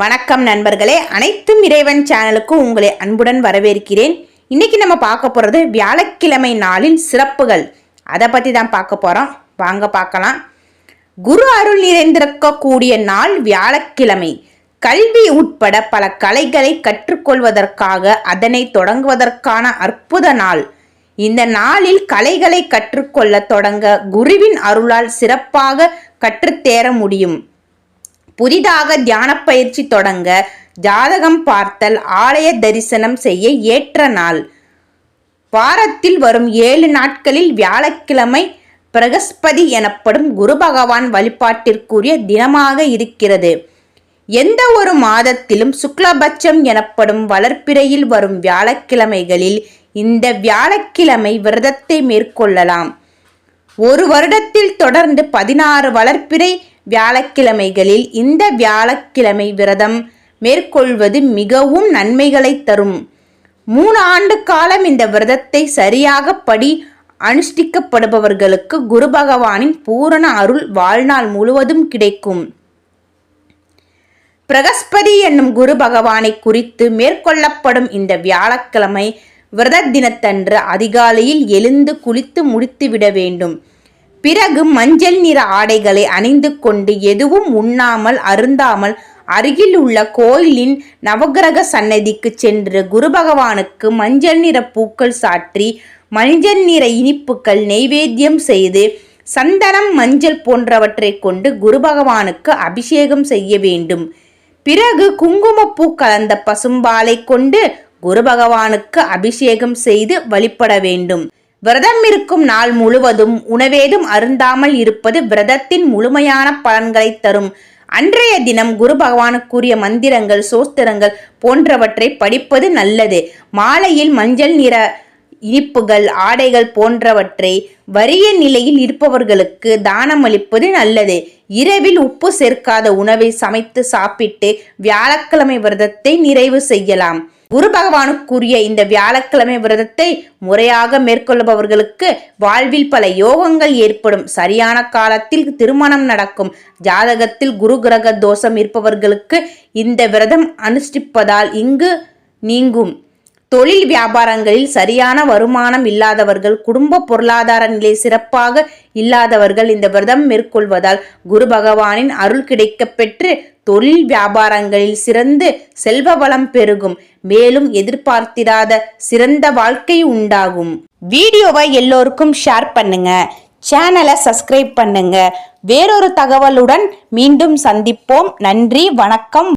வணக்கம் நண்பர்களே. அனைத்தும் இறைவன் சேனலுக்கு உங்களை அன்புடன் வரவேற்கிறேன். இன்னைக்கு நம்ம பார்க்க போகிறது வியாழக்கிழமை நாளின் சிறப்புகள். அதை பற்றி தான் பார்க்க போகிறோம் வாங்க பார்க்கலாம். குரு அருள் நிறைந்திருக்கக்கூடிய நாள் வியாழக்கிழமை. கல்வி உட்பட பல கலைகளை கற்றுக்கொள்வதற்காக அதனை தொடங்குவதற்கான அற்புத நாள். இந்த நாளில் கலைகளை கற்றுக்கொள்ள தொடங்க குருவின் அருளால் சிறப்பாக கற்றுத்தேர முடியும். புதிதாக தியான பயிற்சி தொடங்க ஜாதகம் பார்த்தல் ஆலய தரிசனம் செய்ய ஏற்ற நாள். வாரத்தில் வரும் ஏழு நாட்களில் வியாழக்கிழமை பிரகஸ்பதி எனப்படும் குரு பகவான் வழிபாட்டிற்குரிய தினமாக இருக்கிறது. எந்த ஒரு மாதத்திலும் சுக்லபட்சம் எனப்படும் வளர்ப்பிறையில் வரும் வியாழக்கிழமைகளில் இந்த வியாழக்கிழமை விரதத்தை மேற்கொள்ளலாம். ஒரு வருடத்தில் தொடர்ந்து பதினாறு வளர்ப்பிறை வியாழக்கிழமைகளில் இந்த வியாழக்கிழமை விரதம் மேற்கொள்வது மிகவும் நன்மைகளை தரும். மூணு ஆண்டு காலம் இந்த விரதத்தை சரியாக படி அனுஷ்டிக்கப்படுபவர்களுக்கு குரு பகவானின் பூரண அருள் வாழ்நாள் முழுவதும் கிடைக்கும். பிரகஸ்பதி என்னும் குரு பகவானை குறித்து மேற்கொள்ளப்படும் இந்த வியாழக்கிழமை விரத தினத்தன்று அதிகாலையில் எழுந்து குளித்து முடித்துவிட வேண்டும். பிறகு மஞ்சள் நிற ஆடைகளை அணிந்து கொண்டு எதுவும் உண்ணாமல் அருந்தாமல் அருகில் உள்ள கோயிலின் நவகிரக சன்னதிக்கு சென்று குரு பகவானுக்கு மஞ்சள் நிற பூக்கள் சாற்றி மஞ்சள் நிற இனிப்புகள் நெய்வேத்தியம் செய்து சந்தனம் மஞ்சள் போன்றவற்றை கொண்டு குரு பகவானுக்கு அபிஷேகம் செய்ய வேண்டும். பிறகு குங்குமப்பூ கலந்த பசும்பாலை கொண்டு குரு பகவானுக்கு அபிஷேகம் செய்து வழிபட வேண்டும். விரதம் இருக்கும் நாள் முழுவதும் உணவேதும் அருந்தாமல் இருப்பது விரதத்தின் முழுமையான பலன்களை தரும். அன்றைய தினம் குரு பகவானுக்குரிய மந்திரங்கள் சோஸ்திரங்கள் போன்றவற்றை படிப்பது நல்லது. மாலையில் மஞ்சள் நிற இனிப்புகள் ஆடைகள் போன்றவற்றை வறிய நிலையில் இருப்பவர்களுக்கு தானம் அளிப்பது நல்லது. இரவில் உப்பு சேர்க்காத உணவை சமைத்து சாப்பிட்டு வியாழக்கிழமை விரதத்தை நிறைவு செய்யலாம். குரு பகவானுக்குரிய இந்த வியாழக்கிழமை விரதத்தை முறையாக மேற்கொள்பவர்களுக்கு வாழ்வில் பல யோகங்கள் ஏற்படும். சரியான காலத்தில் திருமணம் நடக்கும். ஜாதகத்தில் குரு கிரக தோஷம் இருப்பவர்களுக்கு இந்த விரதம் அனுஷ்டிப்பதால் இங்கு நீங்கும். தொழில் வியாபாரங்களில் சரியான வருமானம் இல்லாதவர்கள் குடும்ப பொருளாதார நிலை சிறப்பாக இல்லாதவர்கள் இந்த விரதம் மேற்கொள்வதால் குரு பகவானின் அருள் கிடைக்கப் பெற்று தொழில் வியாபாரங்களில் சிறந்து செல்வ வளம் பெருகும். மேலும் எதிர்பார்த்திராத சிறந்த வாழ்க்கை உண்டாகும். வீடியோவை எல்லோருக்கும் ஷேர் பண்ணுங்க. சேனலை சப்ஸ்கிரைப் பண்ணுங்க. வேறொரு தகவலுடன் மீண்டும் சந்திப்போம். நன்றி வணக்கம்.